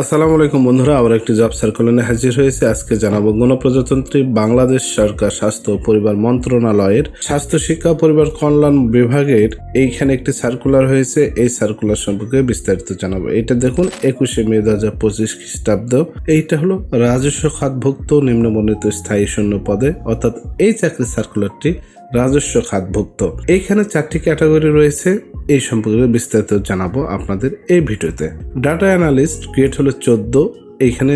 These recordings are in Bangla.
আসসালামু আলাইকুম বন্ধুরা, আবার একটি জব সার্কুলারে হাজির হয়েছে। আজকে জানাব গণপ্রজাতন্ত্রী বাংলাদেশ সরকার স্বাস্থ্য পরিবার মন্ত্রণালয়ের স্বাস্থ্য শিক্ষা পরিবার কল্যাণ বিভাগের এইখানে একটি সার্কুলার হয়েছে। এই সার্কুলার সম্পর্কে বিস্তারিত জানাব। এটা দেখুন, একুশে মে দু হাজার পঁচিশ খ্রিস্টাব্দ। এইটা হলো রাজস্ব খাতভুক্ত নিম্নবর্ণিত স্থায়ী শূন্য পদে অর্থাৎ এই চাকরি সার্কুলারটি রাজস্ব খাতভুক্ত। এইখানে চারটি ক্যাটাগরি রয়েছে। এই সম্পর্কে বিস্তারিত জানাব আপনাদের এই ভিডিওতে। ডাটা অ্যানালিস্ট গ্রেড হলো চোদ্দ, এইখানে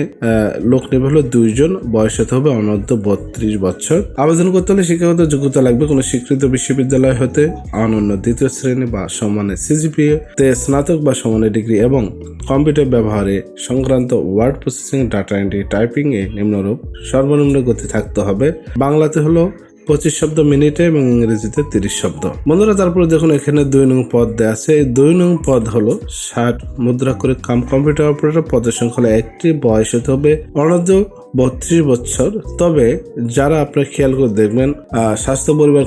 লোক নেবে হলো দুইজন, বয়স হতে হবে অনূর্ধ্ব বত্রিশ বছর। আবেদন করতে হলে শিক্ষাগত যোগ্যতা লাগবে কোনো স্বীকৃত বিশ্ববিদ্যালয় হতে। অনন্য দ্বিতীয় শ্রেণি বা সমানের সিজিপিএ তে স্নাতক বা সমানের ডিগ্রি এবং কম্পিউটার ব্যবহারে সংক্রান্ত word processing data entry typing এ নিম্নরূপ সর্বনিম্ন গতি থাকতে হবে। বাংলাতে হলো পঁচিশ শব্দ মিনিটে এবং ইংরেজিতে তিরিশ শব্দ। বন্ধুরা, তারপরে দেখুন, এখানে দুই নং পদ দেওয়া আছে। এই দুই নং পদ হলো ষাট মুদ্রা করে কাম কম্পিউটার অপারেটর, পদের সংখ্যা একটি, বয়স হতে হবে অনূর্ধ্ব বত্রিশ বছর। তবে যারা আপনার খেয়াল করে দেখবেন স্বাস্থ্য, পরিবার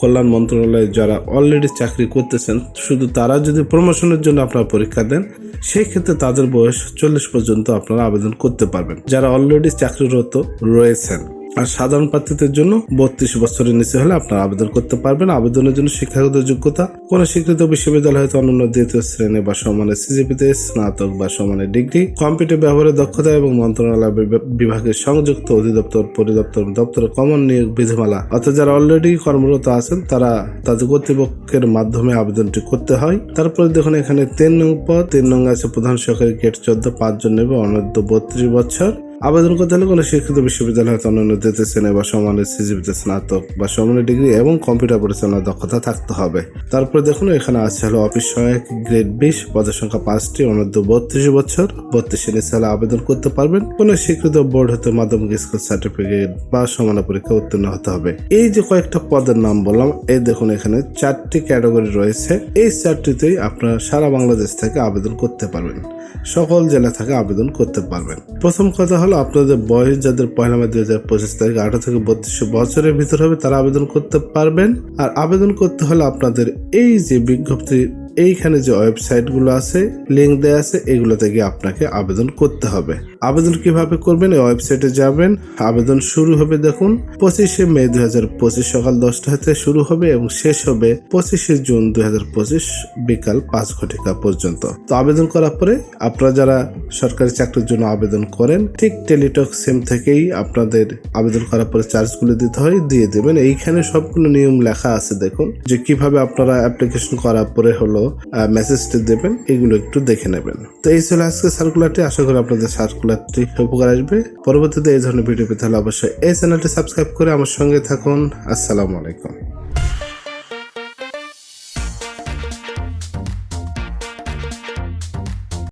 কল্যাণ মন্ত্রণালয়ে যারা অলরেডি চাকরি করতেছেন, শুধু তারা যদি প্রমোশনের জন্য আপনারা পরীক্ষা দেন সেই ক্ষেত্রে তাদের বয়স চল্লিশ পর্যন্ত আপনারা আবেদন করতে পারবেন। যারা অলরেডি চাকরিরত রয়েছেন। আর সাধারণ প্রার্থীদের জন্য বত্রিশ বছরের নিচে হলে আপনারা আবেদন করতে পারবেন। আবেদনের জন্য শিক্ষাগত যোগ্যতা। কোন স্বীকৃত বিশ্ববিদ্যালয় হয়তো অন্যান্য দ্বিতীয় শ্রেণি বা সমানের সিজিপিতে স্নাতক বা সমানের ডিগ্রি, কম্পিউটার ব্যবহারের দক্ষতা এবং মন্ত্রণালয় বিভ- বিভাগের সংযুক্ত অধিদপ্তর, পরিদপ্তর, দপ্তরের কমন নিয়োগ বিধিমালা। অর্থাৎ যারা অলরেডি কর্মরত আছেন, তারা তাদের কর্তৃপক্ষের মাধ্যমে আবেদনটি করতে হয়। তারপরে দেখুন, এখানে তিন নং পদ, তিন নং আছে প্রধান সরকারি গেট চোদ্দ পাঁচজন নেবে অনূর্ধ্ব বত্রিশ বছর। আবেদন করতে হলে কোনো শিক্ষিত বিশ্ববিদ্যালয় হয়তো অন্যান্য শ্রেণি বা সমানের সিজিপিতে স্নাতক বা সমানের ডিগ্রি এবং কম্পিউটার পরিচালনার দক্ষতা থাকতে হবে। তারপরে দেখুন, এখানে আছে হলো অফিস সহায়ক গ্রেড বিশ, পদের সংখ্যা পাঁচটি, অনূর্ধ্ব বত্রিশ বছর। বত্রিশের নিচে হলে আবেদন করতে পারবেন। কোনো স্বীকৃত বোর্ড হতে মাধ্যমিক স্কুল সার্টিফিকেট বা সমান পরীক্ষা উত্তীর্ণ হতে হবে। এই যে কয়েকটা পদের নাম বললাম, এই দেখুন এখানে চারটি ক্যাটাগরি রয়েছে। এই চারটিতেই আপনারা সারা বাংলাদেশ থেকে আবেদন করতে পারবেন। সকল জেলা থেকে আবেদন করতে পারবেন। প্রথম কথা আপনাদের বয়স যাদের পয়লা মে দুই হাজার পঁচিশ তারিখ, আঠারো থেকে বত্রিশ বছরের ভিতর হবে, তারা আবেদন করতে পারবেন। আর আবেদন করতে হলে আপনাদের এই যে বিজ্ঞপ্তি এইখানে যে ওয়েবসাইটগুলো আছে লিঙ্ক দেওয়া আছে এগুলো থেকে আপনাকে আবেদন করতে হবে। আবেদন কীভাবে করবেন? এই ওয়েবসাইটে যাবেন। আবেদন শুরু হবে, দেখুন, পঁচিশে মে দুই হাজার পঁচিশ সকাল দশটা হতে শুরু হবে এবং শেষ হবে পঁচিশে জুন দুই হাজার পঁচিশ বিকাল পাঁচ ঘটিকা পর্যন্ত। তো আবেদন করার পরে আপনারা যারা সরকারি চাকরির জন্য আবেদন করেন, ঠিক টেলিটক সেম থেকেই আপনাদের আবেদন করার পরে চার্জগুলো দিতে হয়, দিয়ে দেবেন। এইখানে সবগুলো নিয়ম লেখা আছে, দেখুন, যে কীভাবে আপনারা অ্যাপ্লিকেশন করার পরে হলো মেসেজটি দেবেন, এগুলো একটু দেখে নেবেন। তো এই ছিল আজকে সার্কুলারটি আশা করি আপনাদের সার্কুলারটি উপকার আসবে। পরবর্তীতে এই ধরনের ভিডিও পেতে হলে অবশ্যই এই চ্যানেলটি সাবস্ক্রাইব করে আমার সঙ্গে থাকুন। আসসালামু আলাইকুম।